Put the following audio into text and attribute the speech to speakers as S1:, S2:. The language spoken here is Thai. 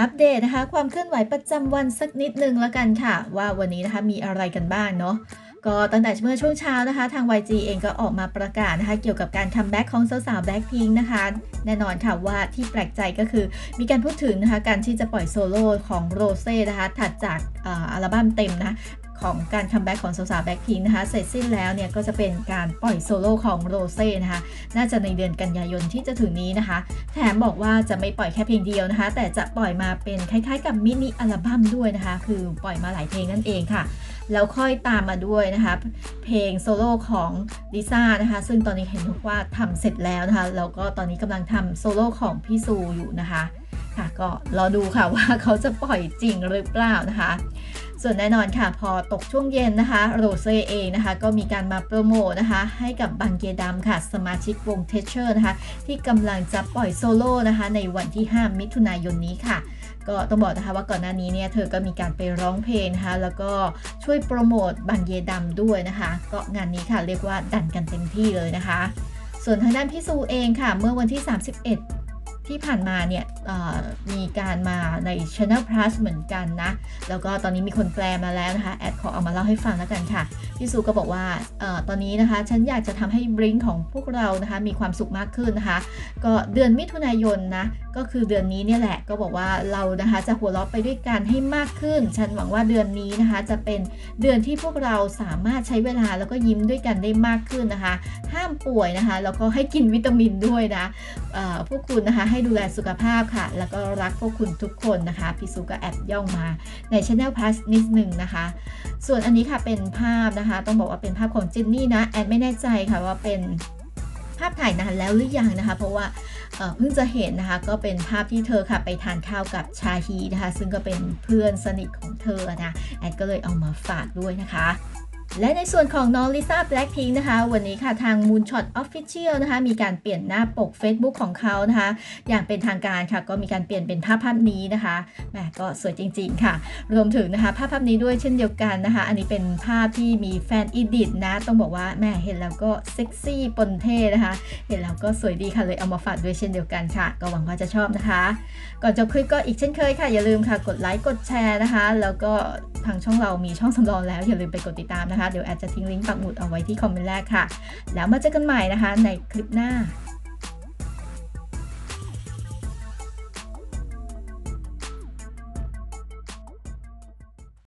S1: อัปเดตนะคะความเคลื่อนไหวประจำวันสักนิดนึงแล้วกันค่ะ ว่าวันนี้นะคะมีอะไรกันบ้างเนาะก็ตั้งแต่เมื่อช่วงเช้านะคะ ทาง YG เองก็ออกมาประกาศนะคะ เกี่ยวกับการคัมแบ็กของสาวๆแบ็คพิงนะคะ แน่นอนค่ะว่าที่แปลกใจก็คือ มีการพูดถึงนะคะ การที่จะปล่อยโซโล่ของโรเซ่นะคะ ถัดจากอัลบั้มเต็มนะ ของการคัมแบ็กของสาวๆแบ็คพิงนะคะ เสร็จสิ้นแล้วเนี่ยก็จะเป็นการปล่อยโซโล่ของโรเซ่นะคะ น่าจะในเดือนกันยายนที่จะถึงนี้นะคะ แถมบอกว่าจะไม่ปล่อยแค่เพลงเดียวนะคะ แต่จะปล่อยมาเป็นคล้ายๆ กับมินิอัลบั้มด้วยนะคะ คือปล่อยมาหลายเพลงนั่นเองค่ะ แล้วค่อยตามมาด้วยนะคะ เพลงโซโล่ของลิซ่านะคะ ซึ่งตอนนี้เห็นว่าทำเสร็จแล้วนะคะ แล้วก็ตอนนี้กำลังทำโซโล่ของพี่ซูอยู่นะคะ ค่ะก็รอดูค่ะว่าเขาจะปล่อยจริงหรือเปล่านะคะ ส่วนแน่นอนค่ะพอตกช่วงเย็นนะคะโรเซ่เองนะคะก็มีการมาโปรโมทนะคะ ให้กับบังเกดัมค่ะ สมาชิกวงเทเชอร์นะคะ ที่กำลังจะปล่อยโซโล่นะคะ ในวันที่ 5 มิถุนายนนี้ค่ะก็ต้องบอกนะคะว่าก่อนหน้านี้เนี่ยเธอก็มีการไปร้องเพลงนะคะแล้วก็ช่วยโปรโมทบังเยดัมด้วยนะคะ ก็งานนี้ค่ะเรียกว่าดันกันเต็มที่เลยนะคะ ส่วนทางด้านพี่ซูเองค่ะ เมื่อวันที่ 31 ที่ผ่านมาเนี่ยมีการมาใน Channel Plus เหมือนกันนะ แล้วก็ตอนนี้มีคนแปลมาแล้วนะคะ แอดขอเอามาเล่าให้ฟังแล้วกันค่ะ พี่ซูก็บอกว่าอตอนนี้นะคะ ฉันอยากจะทำให้บริงของพวกเรานะคะ มีความสุขมากขึ้นนะคะ ก็เดือนมิถุนายนนะ ก็คือเดือนนี้เนี่ยแหละ ก็บอกว่าเรานะคะจะหัวเราะไปด้วยกันให้มากขึ้น ฉันหวังว่าเดือนนี้นะคะ จะเป็นเดือนที่พวกเราสามารถใช้เวลาแล้วก็ยิ้มด้วยกันได้มากขึ้นนะคะ ห้ามป่วยนะคะ แล้วก็ให้กินวิตามินด้วยนะพวกคุณนะคะให้ดูแลสุขภาพค่ะ แล้วก็รักพวกคุณทุกคนนะคะ พี่ซูก็แอบย่องมาใน Channel Plus นิดหนึ่งนะคะ ส่วนอันนี้ค่ะเป็นภาพนะคะ ต้องบอกว่าเป็นภาพของเจนนี่นะ แอนไม่แน่ใจค่ะว่าเป็นภาพถ่ายนานแล้วหรือยังนะคะ เพราะว่าเอ่อเพิ่งจะเห็นนะคะ ก็เป็นภาพที่เธอค่ะไปทานข้าวกับชาฮีนะคะ ซึ่งก็เป็นเพื่อนสนิทของเธอนะ แอนก็เลยเอามาฝากด้วยนะคะ และในส่วนของน้องลิซ่าแบล็ k พิงนะคะ วันนี้ค่ะทาง Moonshot Official นะคะ มีการเปลี่ยนหน้าปก Facebook ของเขานะคะ อย่างเป็นทางการค่ะ ก็มีการเปลี่ยนเป็นภาพภาพนี้นะคะแหมก็สวยจริง ๆ ค่ะ รวมถึงนะคะ ภาพภาพนี้ด้วยเช่นเดียวกันนะคะ อันนี้เป็นภาพที่มีแฟนอีดิทนะ ต้องบอกว่าแหม่เห็นแล้วก็เซ็กซี่ปนเท่นะคะ เห็นแล้วก็สวยดีค่ะเลยเอามาฝากด้วยเช่นเดียวกันค่ะ ก็หวังว่าจะชอบนะคะ ก่อนจบคลิปก็อีกเช่นเคยค่ะ อย่าลืมค่ะกดไลค์กดแชร์นะคะ แล้วก็ทางช่องเรามีช่องสำรองแล้วอย่าลืมไปกดติดตามนะคะนะคะ เดี๋ยวแอดจะทิ้งลิงก์ปักหมุดเอาไว้ที่คอมเมนต์แรกค่ะ แล้วมาเจอกันใหม่นะคะในคลิปหน้า